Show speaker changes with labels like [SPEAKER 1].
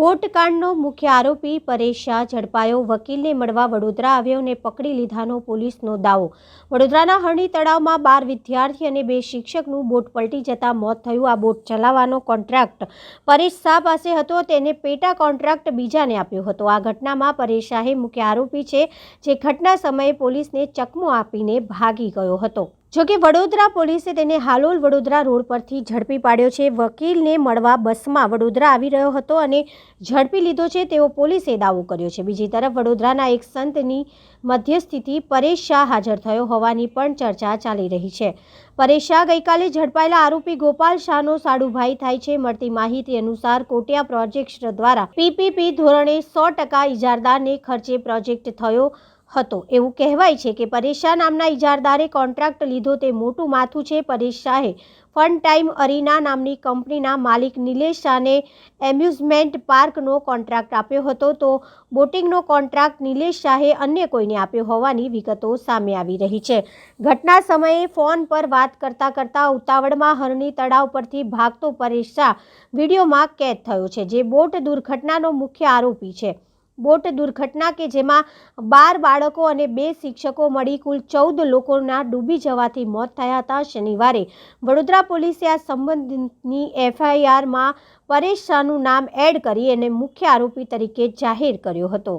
[SPEAKER 1] બોટકાંડનો મુખ્ય આરોપી પરેશ શાહ ઝડપાયો. વકીલને મળવા વડોદરા આવ્યો અને પકડી લીધાનો પોલીસનો દાવો. વડોદરાના હરણી તળાવમાં બાર વિદ્યાર્થી અને બે શિક્ષકનું બોટ પલટી જતા મોત થયું. આ બોટ ચલાવવાનો કોન્ટ્રાક્ટ પરેશ શાહ પાસે હતો. તેને પેટા કોન્ટ્રાક્ટ બીજાને આપ્યો હતો. આ ઘટનામાં પરેશ શાહે મુખ્ય આરોપી છે, જે ઘટના સમયે પોલીસને ચકમો આપીને ભાગી ગયો હતો. જોકે વડોદરા પોલીસે તેને હાલોલ વડોદરા રોડ પરથી ઝડપી પાડ્યો છે. વકીલને મળવા બસમાં વડોદરા આવી રહ્યો હતો અને ઝડપી લીધો છે તેવો પોલીસે દાવો કર્યો છે. બીજી તરફ વડોદરાના એક સંતની મધ્યસ્થિતિ પરેશ શાહ હાજર થયો હોવાની પણ ચર્ચા ચાલી રહી છે. પરેશ શાહ ગઈકાલે ઝડપાયેલા આરોપી ગોપાલ શાહનો સાડુભાઈ થાય છે. મળતી માહિતી અનુસાર કોટિયા પ્રોજેક્ટ દ્વારા પીપીપી ધોરણે સો ટકા ઇજારદારને ખર્ચે પ્રોજેક્ટ થયો હતો. એવું કહેવાય છે કે પરેશ શાહ નામના ઇજારદારે કોન્ટ્રાક્ટ લીધો તે મોટું માથું છે પરેશ શાહે ફન ટાઈમ અરીના નામની કંપનીના માલિક નિલેશ શાહને એમ્યુઝમેન્ટ પાર્કનો કોન્ટ્રાક્ટ આપ્યો હતો. તો બોટિંગનો કોન્ટ્રાક્ટ નિલેશ શાહે અન્ય કોઈને આપ્યો હોવાની વિગતો સામે આવી રહી છે. ઘટના સમયે ફોન પર વાત કરતાં કરતાં ઉતાવળમાં હરણી તળાવ પરથી ભાગતો પરેશ શાહ વિડીયોમાં કેદ થયો છે, જે બોટ દુર્ઘટનાનો મુખ્ય આરોપી છે. બોટ દુર્ઘટના કે જેમાં બાર બાળકો અને બે શિક્ષકો મળી કુલ ચૌદ લોકોના ડૂબી જવાથી મોત થયા હતા શનિવારે. વડોદરા પોલીસે આ સંબંધની એફઆઈઆરમાં પરેશ શાહનું નામ એડ કરી અને મુખ્ય આરોપી તરીકે જાહેર કર્યો હતો.